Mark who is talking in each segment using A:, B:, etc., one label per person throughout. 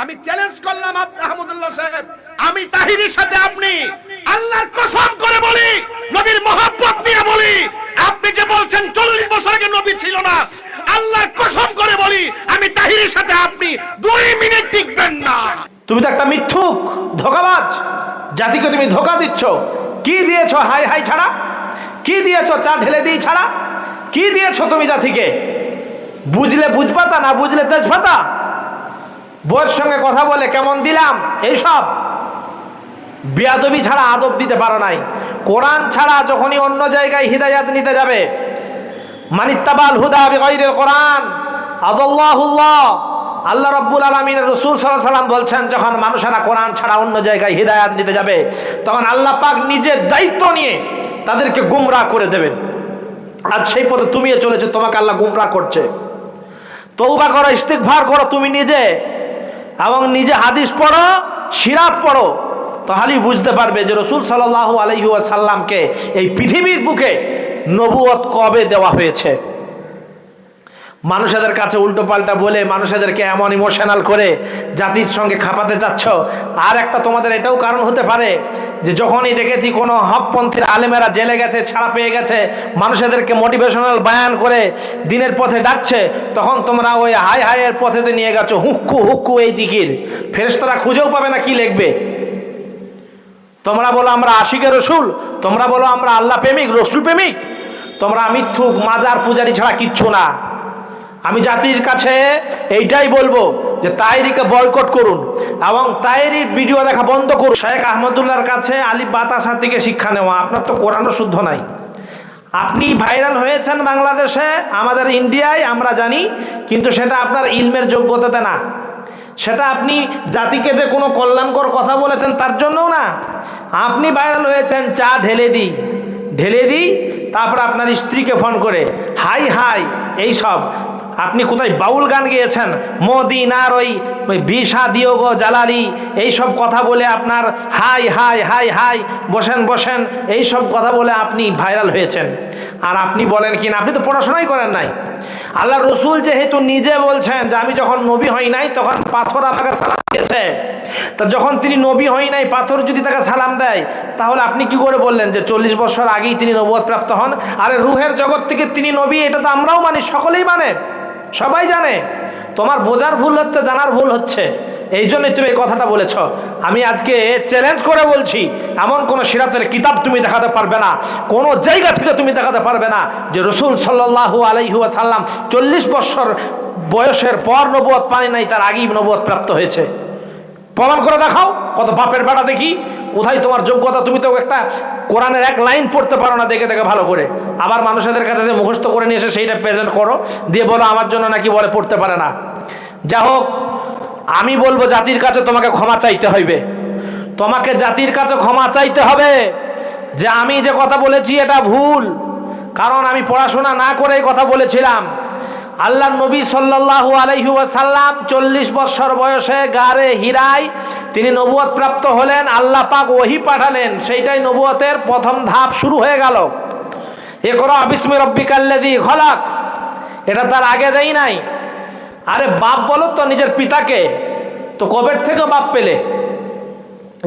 A: আমি চ্যালেঞ্জ করলাম আহমদুল্লাহ সাহেব। আমি তাহিরের সাথে আপনি আল্লাহর কসম করে বলি, নবীর মহব্বত নিয়ে বলি, আপনি যে বলছেন চল্লিশ বছর আগে নবী ছিল না, আল্লাহর কসম করে বলি, আমি তাহিরের সাথে আপনি দুই মিনিট টিকবেন না।
B: তুমি তো একটা মিথ্যুক, ধোকাবাজ। জাতিকে তুমি ধোকা দিচ্ছ। কি দিয়েছ হাই হাই ছাড়া? কি দিয়েছ চা ঢেলে দিই ছাড়া? কি দিয়েছ তুমি জাতিকে? বুঝলে বুঝপাতা, না বুঝলে তেজপাতা? বউয়ের সঙ্গে কথা বলে কেমন দিলাম? এইসব। বিয়াদবি ছাড়া আদব দিতে পারো নাই। কোরআন ছাড়া যখনই অন্য জায়গায় হিদায়াত নিতে যাবে, মানিত্তাবাল হুদা বিগাইরিল কোরআন। আদাল্লাহুল্লাহ। আল্লাহ রাব্বুল আলামিনের রাসূল আলাইহি সাল্লাম বলছেন, যখন মানুষেরা কোরআন ছাড়া অন্য জায়গায় হিদায়াত নিতে যাবে, তখন আল্লাহ পাক নিজের দায়িত্ব নিয়ে তাদেরকে গুমরাহ করে দেবেন। আজ সেই পথে তুমিও চলেছো, তোমাকে আল্লাহ গুমরাহ করছে। তৌবা করো, ইস্তিগফার করো, তুমি নিজে এবং নিজে হাদিস পড়ো, সিরাত পড়ো, তাহলেই বুঝতে পারবে যে রসুল সাল্লাহ আলহিউ সাল্লামকে এই পৃথিবীর বুকে নবুয়ত কবে দেওয়া হয়েছে। মানুষেদের কাছে উল্টো পাল্টা বলে মানুষেদেরকে এমন ইমোশনাল করে জাতির সঙ্গে খাপাতে চাচ্ছ আর একটা তোমাদের এটাও কারণ হতে পারে যে যখনই দেখেছি কোনো হকপন্থীর আলেমেরা জেলে গেছে, ছাড়া পেয়ে গেছে, মানুষেদেরকে মোটিভেশনাল বায়ান করে দিনের পথে ডাকছে, তখন তোমরা ওই হাই হাইয়ের পথেতে নিয়ে গেছো, হুক্কু হুক্কু এই জিকির। ফেরেশতারা খুঁজেও পাবে না কি লিখবে। তোমরা বলো আমরা আশিকের রসুল, তোমরা বলো আমরা আল্লাহ প্রেমিক, রসুল প্রেমিক। তোমরা মিথ্যুক, মাজার পূজারি ছাড়া কিচ্ছু না। আমি জাতির কাছে এইটাই বলব যে তাইরিকে বয়কট করুন এবং তাইরির ভিডিও দেখা বন্ধ করুন। শেখ আহমদুল্লার কাছে আলিফ বাতাসা থেকে শিক্ষা নেওয়া, আপনার তো কোরআনও শুদ্ধ নাই। আপনি ভাইরাল হয়েছেন বাংলাদেশে, আমাদের ইন্ডিয়ায়, আমরা জানি, কিন্তু সেটা আপনার ইলমের যোগ্যতাতে না। সেটা আপনি জাতিকে যে কোনো কল্যাণকর কথা বলেছেন তার জন্যও না। আপনি ভাইরাল হয়েছেন চা ঢেলে দিই। ঢেলে দিই, তারপর আপনার স্ত্রীকে ফোন করে, হাই হাই, এই সব, আপনি কোথায় বাউল গান গেয়েছেন? মদিনার ওই বিষা দিও গো জালালি এইসব কথা বলে আপনার হাই হাই হাই হাই, বসেন বসেন, এই সব কথা বলে আপনি ভাইরাল হয়েছেন। আর আপনি বলেন কি না, আপনি তো পড়াশোনাই করেন নাই। আল্লাহ রসুল যেহেতু নিজে বলছেন যে আমি যখন নবী হই নাই, তখন পাথর আমাকে সালাম দিয়েছে। তা যখন তিনি নবী হই নাই, পাথর যদি তাকে সালাম দেয়, তাহলে আপনি কি করে বললেন যে চল্লিশ বছর আগেই তিনি নবুয়ত প্রাপ্ত হন? আরে রুহের জগৎ থেকে তিনি নবী, এটা তো আমরাও মানি, সকলেই মানে সবাই জানে। তোমার বোঝার ভুল হচ্ছে, জানার ভুল হচ্ছে। এই জন্যই তুমি এই কথাটা বলেছ। আমি আজকে চ্যালেঞ্জ করে বলছি, এমন কোনো সিরাতের কিতাব তুমি দেখাতে পারবে না, কোনো জায়গা থেকে তুমি দেখাতে পারবে না যে রসুল সাল্লাহু আলাইহুয়া সাল্লাম চল্লিশ বছর বয়সের পর নবুয়ত পানি নাই, তার আগেই নবুয়ত প্রাপ্ত হয়েছে। প্রমাণ করে দেখাও, কত বাপের বেটা দেখি, কোথায় তোমার যোগ্যতা তুমি তো একটা কোরআনের এক লাইন পড়তে পারো না দেখে দেখে ভালো করে। আবার মানুষদের কাছে যে মুখস্থ করে নিয়ে এসে সেইটা প্রেজেন্ট করো, দিয়ে বলো আমার জন্য নাকি বলে পড়তে পারে না। যা হোক আমি বলব জাতির কাছে তোমাকে ক্ষমা চাইতে হইবে। তোমাকে জাতির কাছে ক্ষমা চাইতে হবে যে আমি যে কথা বলেছি এটা ভুল। কারণ আমি পড়াশোনা না করেই কথা বলেছিলাম। আল্লাহ নবী সাল্লাল্লাহু আলাইহি ওয়াসাল্লাম চল্লিশ বছর বয়সে গারে হিরাই তিনি নবুয়ত প্রাপ্ত হলেন, আল্লাহ পাক ওহি পাঠালেন। সেইটাই নবুয়তের প্রথম ধাপ শুরু হয়ে গেল। এ করো আবিসমি রব্বিকাল্লাদি খলাক। এটা তার আগে দেই নাই। আরে বাপ বলো তো নিজের পিতাকে। তো কবের থেকে বাপ পেলে?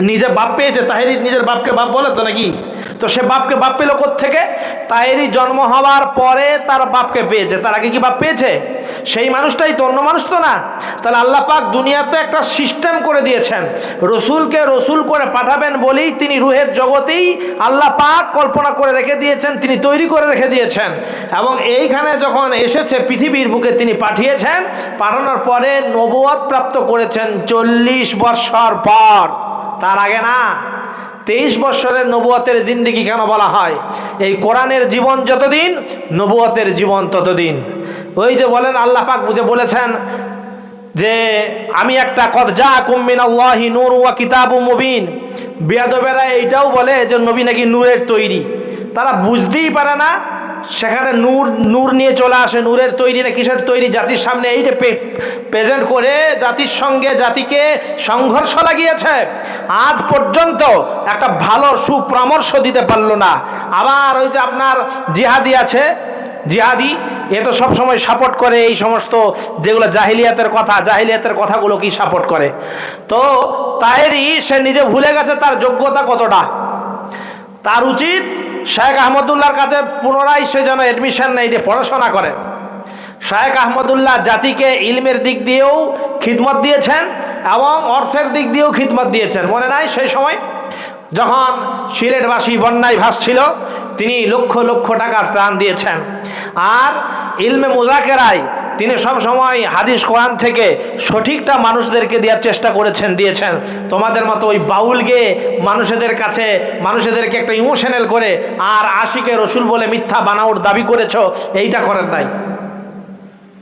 B: নিজে বাপ পেয়েছে, তাহেরি নিজের বাপকে বাপ বলে তো নাকি? তো সে বাপকে বাপ পেল থেকে তাহেরি জন্ম হওয়ার পরে তার বাপকে পেয়েছে। তার আগে কি বাপ পেয়েছে? সেই মানুষটাই তো, অন্য মানুষ তো না। তাহলে আল্লাহ পাক দুনিয়াতে একটা সিস্টেম করে দিয়েছেন। রসুলকে রসুল করে পাঠাবেন বলেই তিনি রুহের জগতেই আল্লাহ পাক কল্পনা করে রেখে দিয়েছেন, তিনি তৈরি করে রেখে দিয়েছেন। এবং এইখানে যখন এসেছে পৃথিবীর বুকে তিনি পাঠিয়েছেন, পাঠানোর পরে নবুয়ত প্রাপ্ত করেছেন চল্লিশ বৎসর পর। তার আগে না? তেইশ বৎসরের নবুয়তের জিন্দিগি কেন বলা হয়? এই কোরআনের জীবন যতদিন, নবুয়তের জীবন ততদিন। ওই যে বলেন, আল্লাহ পাক বুঝে বলেছেন যে, আমি একটা কদ যা কুম্মিন আল্লাহি নূর ওয়া কিতাবু মুবিন। বিয়াদবেরা এইটাও বলে যে, নবী নাকি নূরের তৈরি। তারা বুঝতেই পারে না সেখানে নূর নূর নিয়ে চলে আসে, নূরের তৈরি না কিসের তৈরি? জাতির সামনে এইটা প্রেজেন্ট করে জাতির সঙ্গে জাতিকে সংঘর্ষ লাগিয়েছে। আজ পর্যন্ত একটা ভালো সুপরামর্শ দিতে পারল না। আবার ওই যে আপনার জিহাদি আছে, জিহাদি, এ তো সবসময় সাপোর্ট করে এই সমস্ত যেগুলো জাহিলিয়াতের কথা, জাহিলিয়াতের কথাগুলো কি সাপোর্ট করে? তো তাহেরি সে নিজে ভুলে গেছে তার যোগ্যতা কতটা? তার উচিত শেখ আহমদুল্লাহর কাছে পুনরায় সে যেন এডমিশন নেই দিয়ে পড়াশোনা করে। শেখ আহমদুল্লাহ জাতিকে ইলমের দিক দিয়েও খিদমত দিয়েছেন এবং অর্থের দিক দিয়েও খিদমত দিয়েছেন। মনে নাই সেই সময়? যখন সিলেটবাসী বন্যায় ভাসছিল, তিনি লক্ষ লক্ষ টাকার ত্রাণ দিয়েছেন। আর ইলমে মুজাকেরায় তিনি সব সময় হাদিস কোরআন থেকে সঠিকটা মানুষদেরকে দেওয়ার চেষ্টা করেছেন, দিয়েছেন। তোমাদের মতো ওই বাউল গেয়ে মানুষদের কাছে, মানুষদেরকে একটা ইমোশনাল করে, আর আশিকে রসুল বলে মিথ্যা বানাওর দাবি করেছ, এইটা করেন নাই।